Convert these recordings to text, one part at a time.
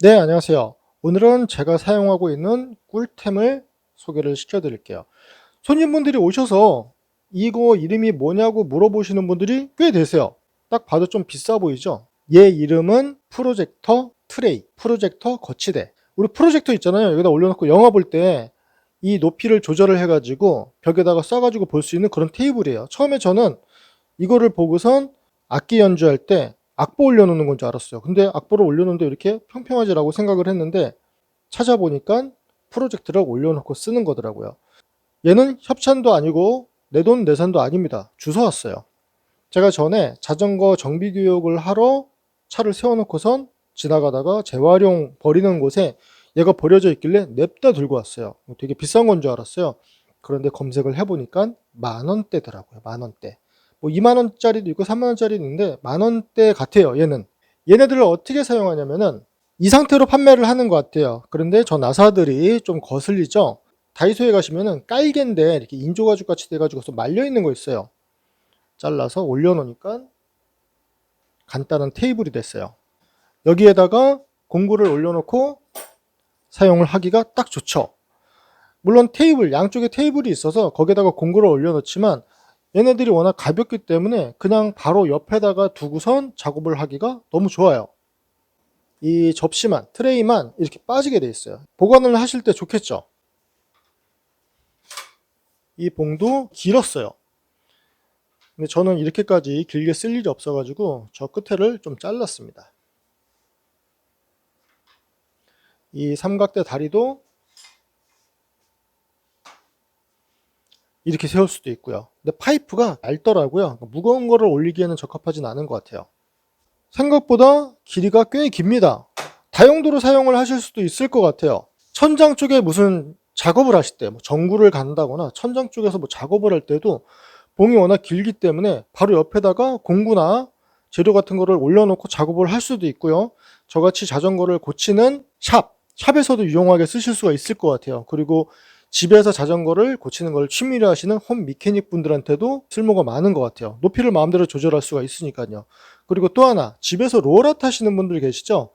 네, 안녕하세요. 오늘은 제가 사용하고 있는 꿀템을 소개를 시켜드릴게요. 손님분들이 오셔서 이거 이름이 뭐냐고 물어보시는 분들이 꽤 되세요. 딱 봐도 좀 비싸 보이죠? 얘 이름은 프로젝터 트레이, 프로젝터 거치대. 우리 프로젝터 있잖아요. 여기다 올려놓고 영화 볼 때 이 높이를 조절을 해가지고 벽에다가 쏴가지고 볼 수 있는 그런 테이블이에요. 처음에 저는 이거를 보고선 악기 연주할 때 악보 올려놓는 건 줄 알았어요. 근데 악보를 올려놓는데 이렇게 평평하지라고 생각을 했는데 찾아보니까 프로젝트를 올려놓고 쓰는 거더라고요. 얘는 협찬도 아니고 내 돈 내산도 아닙니다. 주워 왔어요. 제가 전에 자전거 정비 교육을 하러 차를 세워놓고선 지나가다가 재활용 버리는 곳에 얘가 버려져 있길래 냅다 들고 왔어요. 되게 비싼 건 줄 알았어요. 그런데 검색을 해보니까 만 원대더라고요. 만 원대. 뭐 2만 원짜리도 있고 3만 원짜리도 있는데 만 원대 같아요. 얘는. 얘네들을 어떻게 사용하냐면은 이 상태로 판매를 하는 것 같아요. 그런데 저 나사들이 좀 거슬리죠. 다이소에 가시면은 깔개인데 이렇게 인조가죽 같이 돼가지고 말려 있는 거 있어요. 잘라서 올려놓으니까 간단한 테이블이 됐어요. 여기에다가 공구를 올려놓고 사용을 하기가 딱 좋죠. 물론 테이블, 양쪽에 테이블이 있어서 거기에다가 공구를 올려놓지만 얘네들이 워낙 가볍기 때문에 그냥 바로 옆에다가 두고선 작업을 하기가 너무 좋아요. 이 접시만, 트레이만 이렇게 빠지게 돼 있어요. 보관을 하실 때 좋겠죠. 이 봉도 길었어요. 근데 저는 이렇게까지 길게 쓸 일이 없어가지고 저 끝에를 좀 잘랐습니다. 이 삼각대 다리도 이렇게 세울 수도 있고요. 근데 파이프가 얇더라고요. 무거운 거를 올리기에는 적합하진 않은 것 같아요. 생각보다 길이가 꽤 깁니다. 다용도로 사용을 하실 수도 있을 것 같아요. 천장 쪽에 무슨 작업을 하실 때, 뭐 전구를 간다거나 천장 쪽에서 뭐 작업을 할 때도 봉이 워낙 길기 때문에 바로 옆에다가 공구나 재료 같은 거를 올려놓고 작업을 할 수도 있고요. 저같이 자전거를 고치는 샵, 샵에서도 유용하게 쓰실 수가 있을 것 같아요. 그리고 집에서 자전거를 고치는 걸 취미로 하시는 홈 미케닉 분들한테도 쓸모가 많은 것 같아요. 높이를 마음대로 조절할 수가 있으니까요. 그리고 또 하나, 집에서 롤러 타시는 분들 계시죠?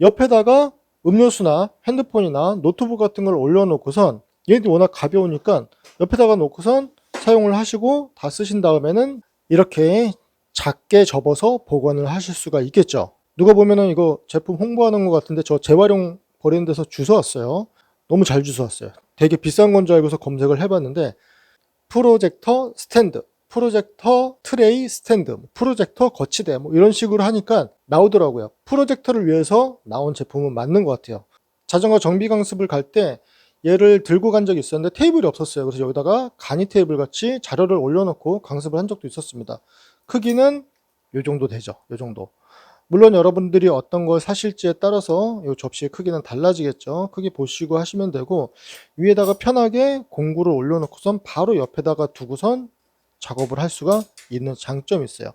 옆에다가 음료수나 핸드폰이나 노트북 같은 걸 올려놓고선 얘네들이 워낙 가벼우니까 옆에다가 놓고선 사용을 하시고 다 쓰신 다음에는 이렇게 작게 접어서 보관을 하실 수가 있겠죠. 누가 보면은 이거 제품 홍보하는 것 같은데 저 재활용 버리는 데서 주워왔어요. 너무 잘 주워왔어요. 되게 비싼 건 줄 알고서 검색을 해봤는데 프로젝터 스탠드, 프로젝터 트레이 스탠드, 뭐 프로젝터 거치대 뭐 이런 식으로 하니까 나오더라고요. 프로젝터를 위해서 나온 제품은 맞는 것 같아요. 자전거 정비 강습을 갈 때 얘를 들고 간 적이 있었는데 테이블이 없었어요. 그래서 여기다가 간이 테이블 같이 자료를 올려놓고 강습을 한 적도 있었습니다. 크기는 요 정도 되죠. 요 정도. 물론 여러분들이 어떤 걸 사실지에 따라서 이 접시의 크기는 달라지겠죠. 크기 보시고 하시면 되고 위에다가 편하게 공구를 올려놓고선 바로 옆에다가 두고선 작업을 할 수가 있는 장점이 있어요.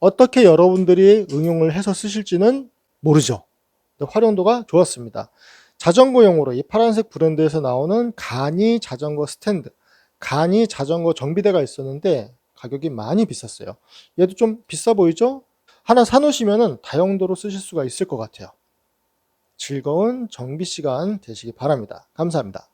어떻게 여러분들이 응용을 해서 쓰실지는 모르죠. 활용도가 좋았습니다. 자전거용으로 이 파란색 브랜드에서 나오는 간이 자전거 스탠드, 간이 자전거 정비대가 있었는데 가격이 많이 비쌌어요. 얘도 좀 비싸 보이죠? 하나 사놓으시면 다용도로 쓰실 수가 있을 것 같아요. 즐거운 정비 시간 되시기 바랍니다. 감사합니다.